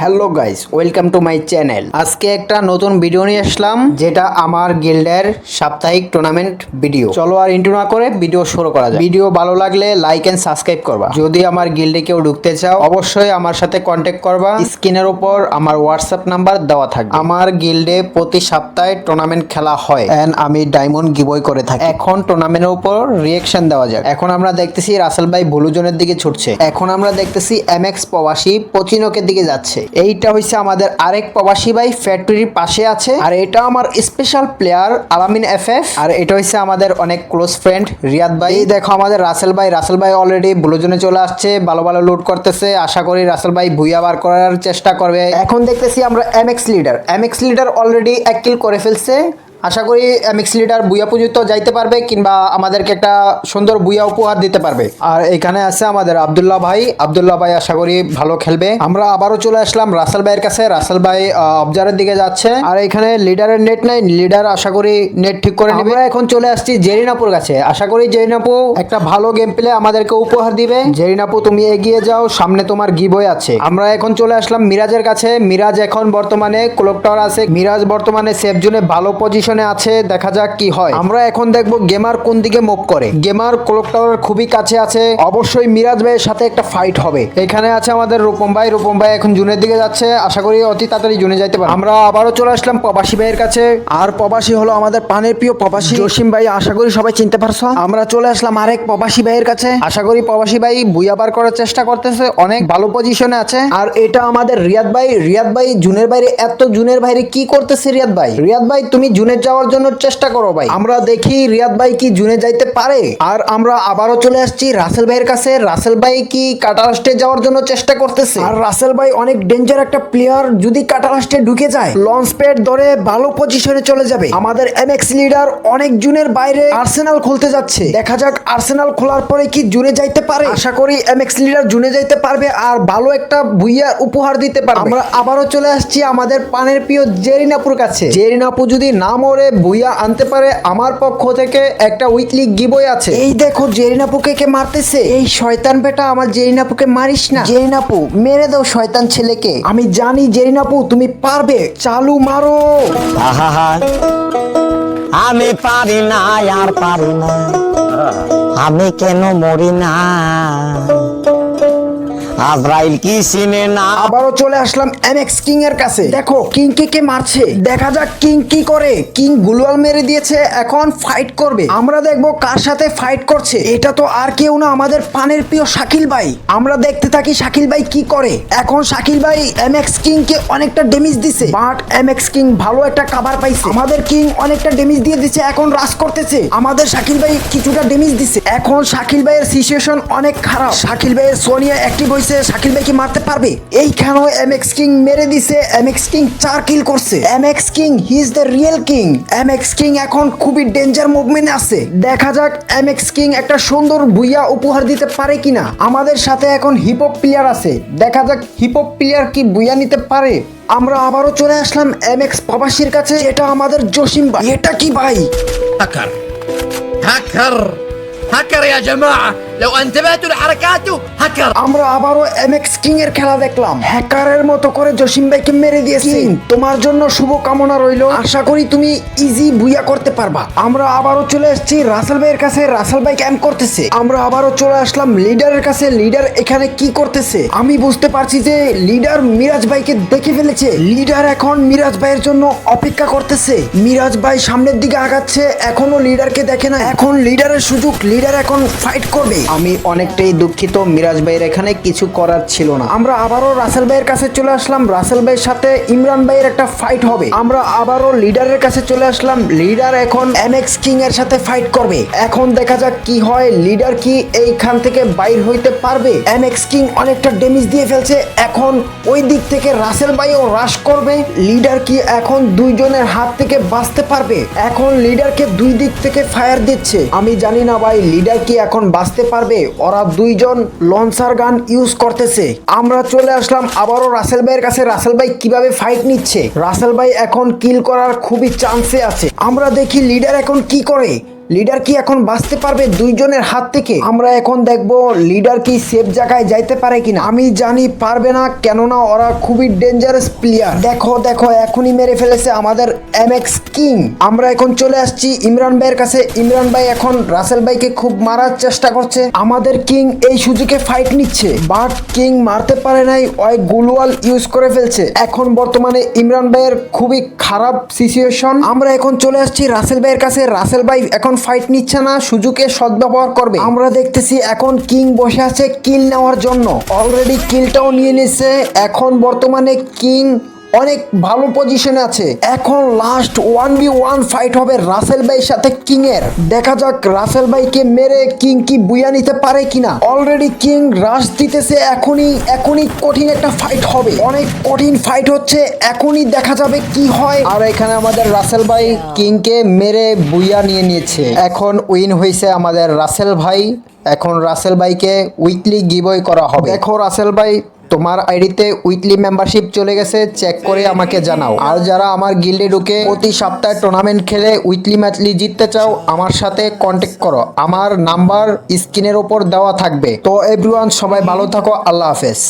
Hello guys, welcome to my channel. আজকে একটা নতুন ভিডিও নিয়ে আসলাম, যেটা আমার গিল্ডের সাপ্তাহিক টুর্নামেন্ট ভিডিও চলো আর ইন্টু না করে ভিডিও শুরু করা যায় ভিডিও ভালো লাগলে লাইক এন্ড সাবস্ক্রাইব করবা। যদি আমার গিল্ডে কেউ ঢুকতে চাও, অবশ্যই আমার সাথে কন্ট্যাক্ট করবা। স্ক্রিনের উপর আমার হোয়াটসঅ্যাপ নাম্বার দেওয়া থাকবে। আমার গিল্ডে প্রতি সপ্তাহে টুর্নামেন্ট খেলা হয়। এন্ড আমি ডায়মন্ড গিবই করে থাকি। এখন টুর্নামেন্টের উপর রিয়েকশন দেওয়া যাক। এখন আমরা দেখতেছি রাসেল ভাই ব্লু জোনের দিকে ছুটছে। এখন আমরা দেখতেছি এম এক্স প্রবাসী পচিনকের দিকে যাচ্ছে। এইটা হচ্ছে আমাদের আরেক প্রবাসী ভাই, ফ্যাক্টরির পাশে আছে। আর এটা আমার special player Alamin F F আর এটা হচ্ছে আমাদের অনেক ক্লোজ ফ্রেন্ড রিয়াদ ভাই। দেখো আমাদের রাসেল ভাই রাসেল ভাই অলরেডি ব্লুজনে চলে আসছে, ভালো ভালো লুট করতেছে। আশা করি রাসেল ভাই ভুইয়া বার করার চেষ্টা করবে। এখন দেখতেছি আমরা M X leader M X leader already এক কিল করে ফেলছে। আশা করি এমএক্স লিডার বুয়া পর্যন্ত যাইতে পারবে কিংবা আমাদেরকে একটা সুন্দর বুয়া উপহার দিতে পারবে। আর এখানে আছে আমাদের আবদুল্লাহ ভাই। আবদুল্লাহ ভাই, আশা করি ভালো খেলবে। আমরা আবারও চলে আসলাম রাসেল ভাইয়ের কাছে। রাসেল ভাই অবজারের দিকে যাচ্ছে। আর এখানে লিডারের নেট নাই। লিডার আশা করি নেট ঠিক করে নেবে। এখন চলে আসছি জেরিনাপুর কাছে। আশা করি জেরিনাপু একটা ভালো গেম প্লে আমাদেরকে উপহার দিবে। জেরিনাপু, তুমি এগিয়ে যাও। সামনে তোমার গিবই আছে। আমরা এখন চলে আসলাম মিরাজের কাছে। মিরাজ এখন বর্তমানে ক্লোক টাওয়ার আছে। মিরাজ বর্তমানে সেফ জোনে ভালো পজিশনে আছে, দেখা যাক কি হয়। আমরা এখন দেখব গেমার কোন দিকে মুভ করে। গেমার ক্লোক টাওয়ারের খুবই কাছে আছে। অবশ্যই মিরাজ ভাইয়ের সাথে একটা ফাইট হবে। এখানে আছে আমাদের রূপম ভাই। রূপম ভাই এখন জুনের দিকে যাচ্ছে। আশা করি অতি তাড়াতাড়ি জুনে যাইতে পারে আমরা আবারও চলে আসলাম প্রবাসী ভাইয়ের কাছে। আর প্রবাসী হলো আমাদের পানের প্রিয় প্রবাসী। জসিম ভাই, আশা করি সবাই চিনতে পারছ। আমরা চলে আসলাম আরেক প্রবাসী ভাইয়ের কাছে। আশা করি প্রবাসী ভাই বুয়া বার করার চেষ্টা করতেছে। অনেক ভালো পজিশনে আছে। আর এটা আমাদের রিয়াদ ভাই। রিয়াদ ভাই জুনের বাইরে। এত জুনের বাইরে কি করতেছে রিয়াদ ভাই? রিয়াদ ভাই, তুমি জুনে যাওয়ার জন্য চেষ্টা করো ভাই। আমরা দেখি রিয়াদ ভাই কি জুনে যাইতে পারে। আর আমরা আবারও চলে আসছি রাসেল ভাইয়ের কাছে। রাসেল ভাই কি কাটারাস্টে যাওয়ার জন্য চেষ্টা করতেছে? আর রাসেল ভাই অনেক ডেঞ্জার একটা প্লেয়ার যদি কাটারাস্টে ঢুকে যায় লঞ্চ প্যাড ধরে ভালো পজিশনে চলে যাবে। আমাদের এমএক্স লিডার অনেক জুনের বাইরে আর্সেনাল খুলতে যাচ্ছে। দেখা যাক আর্সেনাল খোলার পরে কি জুনে যাইতে পারে। আশা করি এমএক্স লিডার জুনে যাইতে পারবে আর ভালো একটা ভুইয়া উপহার দিতে পারবে। আমরা আবারও চলে আসছি আমাদের পানের প্রিয় জেরিনাপুর কাছে। জেরিনাপু যদি না মরে ভুইয়া আনতে পারে আমার পক্ষ থেকে একটা উইকলি গিবই আছে। এই দেখো জেরিনাপুকে কে মারতেছে? এই শয়তান বেটা আমার জেরিনাপুকে মারিস না। জেরিনাপু মেরে দাও শয়তান ছেলেকে। আমি জানি জেরিনাপু তুমি পারবে। চালু মারো। আহা আমি পারি না আর পারি না। আমি কেন মরি না? আজরাইল কি চিনে না? আবারও চলে আসলাম এমএক্স কিং এর কাছে। দেখো কিং কে কে মারছে? দেখা যাক কিং কি করে। কিং গুলওয়াল মেরে দিয়েছে, এখন ফাইট করবে। আমরা দেখব কার সাথে ফাইট করছে। এটা তো আর কেউ না, আমাদের পানের প্রিয় শাকিল ভাই। আমরা দেখতে থাকি শাকিল ভাই কি করে। এখন শাকিল ভাই এমএক্স কিং কে অনেকটা ড্যামেজ দিছে। বাট এমএক্স কিং ভালো একটা কাভার পাইছে। আমাদের কিং অনেকটা ড্যামেজ দিয়ে দিছে, এখন রাশ করতেছে। আমাদের শাকিল ভাই কিছুটা ড্যামেজ দিছে। এখন শাকিল ভাইয়ের সিচুয়েশন অনেক খারাপ। শাকিল ভাইয়ের সোনিয়া অ্যাক্টিভ হয়েছে শাকিল ভাই কি মারতে পারবে এইখানেও এমএক্স কিং মেরে দিছে এমএক্স কিং চার কিল করছে MX king he is the real king MX king এখন খুবই ডেঞ্জার মুভমেন্ট আছে দেখা যাক এমএক্স কিং একটা সুন্দর বুইয়া উপহার দিতে পারে কিনা আমাদের সাথে এখন হিপহপ প্লেয়ার আছে দেখা যাক হিপহপ প্লেয়ার কি বুইয়া নিতে পারে আমরা আবারও চলে আসলাম এমএক্স প্রবাসীর কাছে এটা আমাদের জসিম ভাই এটা কি ভাই هكر هكر هكر يا جماعة لو انتبهتوا لحركاته শিকার আমরা আবারও এমএক্স কিং এর খেলা দেখলাম। হ্যাকারের মতো করে জসিম ভাইকে মেরে দিয়েছি। তোমার জন্য শুভ কামনা রইল। আশা করি তুমি ইজি বুইয়া করতে পারবা। আমরা আবারও চলে এসেছি রাসেল ভাইয়ের কাছে। রাসেল ভাই ক্যাম্প করতেছে। আমরা আবারও চলে আসলাম লিডারের কাছে। লিডার এখানে কি করতেছে? আমি বুঝতে পারছি যে লিডার মিরাজ ভাইকে দেখে ফেলেছে। লিডার এখন মিরাজ ভাইয়ের জন্য অপেক্ষা করতেছে। মিরাজ ভাই সামনের দিকে আগাচ্ছে। এখনও লিডারকে দেখে না এখন লিডারের সুযোগ লিডার এখন ফাইট করবে। আমি অনেকটাই দুঃখিত মিরাজ ভাই ভাইয়ের এখানে কিছু করার ছিল না। আমরা আবারও রাসেল ভাইয়ের কাছে চলে আসলাম। রাসেল ভাইয়ের সাথে ইমরান ভাইয়ের একটা ফাইট হবে। আমরা আবারও লিডারের কাছে চলে আসলাম। লিডার এখন এমএক্স কিং এর সাথে ফাইট করবে। এখন দেখা যাক কি হয়। লিডার কি এইখান থেকে বাইর হইতে পারবে? এমএক্স কিং অনেকটা ড্যামেজ দিয়ে ফেলছে। এখন ওই দিক থেকে রাসেল ভাইও রাশ করবে। লিডার কি এখন দুইজনের হাত থেকে বাঁচতে পারবে? এখন লিডারকে দুই দিক থেকে ফায়ার দিচ্ছে। আমি জানি না ভাই, লিডার কি এখন বাঁচতে পারবে? ওরা দুইজন লঞ্চার গান ইউজ করতেছে। আমরা চলে আসলাম আবারও রাসেল ভাইয়ের কাছে। রাসেল ভাই কীভাবে ফাইট নিচ্ছে? রাসেল ভাই এখন কিল করার খুবই চান্সে আছে। আমরা দেখি লিডার এখন কি করে? লিডার কি এখন বাঁচতে পারবে দুইজনের হাত থেকে? আমরা এখন দেখব লিডার কি সেফ জায়গায় যাইতে পারে কিনা। আমি জানি পারবে না, কেননা ওরা খুবই ডেঞ্জারাস প্লেয়ার দেখো দেখো, এখনই মেরে ফেলেছে আমাদের এম এক্স কিং আমরা এখন চলে আসছি ইমরান ভাইয়ের কাছে। ইমরান ভাই এখন রাসেল ভাইকে খুব মারার চেষ্টা করছে। আমাদের কিং এই সুযোগে ফাইট নিচ্ছে। বাট কিং মারতে পারে নাই, ওই গুলওয়াল ইউজ করে ফেলছে। এখন বর্তমানে ইমরান ভাইয়ের খুবই খারাপ সিচুয়েশন আমরা এখন চলে আসছি রাসেল ভাইয়ের কাছে। রাসেল ভাই এখন ফাইট নিচ্ছে না সুযোগে সদ্ব্যবহার করবে। আমরা দেখতেছি এখন কিং বসে আছে কিল নেওয়ার জন্য। অলরেডি কিলটাও নিয়ে নিছে, এখন বর্তমানে কিং অনেক ভালো পজিশনে আছে। এখন last one v one fight হবে রাসেল ভাইয়ের সাথে কিং এর দেখা যাক রাসেল ভাইকে মেরে কিং কি বুয়া নিতে পারে কিনা। অলরেডি কিং রাশ দিতেছে, এখনই এখনই কঠিন একটা ফাইট হবে। অনেক কঠিন ফাইট হচ্ছে, এখনই দেখা যাবে কি হয়। আর এখানে আমাদের রাসেল ভাই কিংকে মেরে বুয়া নিয়ে নিয়েছে। এখন উইন হয়েছে আমাদের রাসেল ভাই। এখন রাসেল ভাইকে উইকলি গিবই করা হবে। দেখো রাসেল ভাই তোমার আইডিতে উইকলি মেম্বারশিপ চলে গেছে চেক করে আমাকে জানাও। আর যারা আমার গিল্ডে ঢুকে প্রতি সপ্তাহে টুর্নামেন্ট খেলে উইকলি ম্যাচলি জিততে চাও, আমার সাথে কন্ট্যাক্ট করো। আমার নাম্বার স্ক্রিনের ওপর দেওয়া থাকবে। তো এভরিওয়ান সবাই ভালো থাকো, আল্লাহ হাফেজ।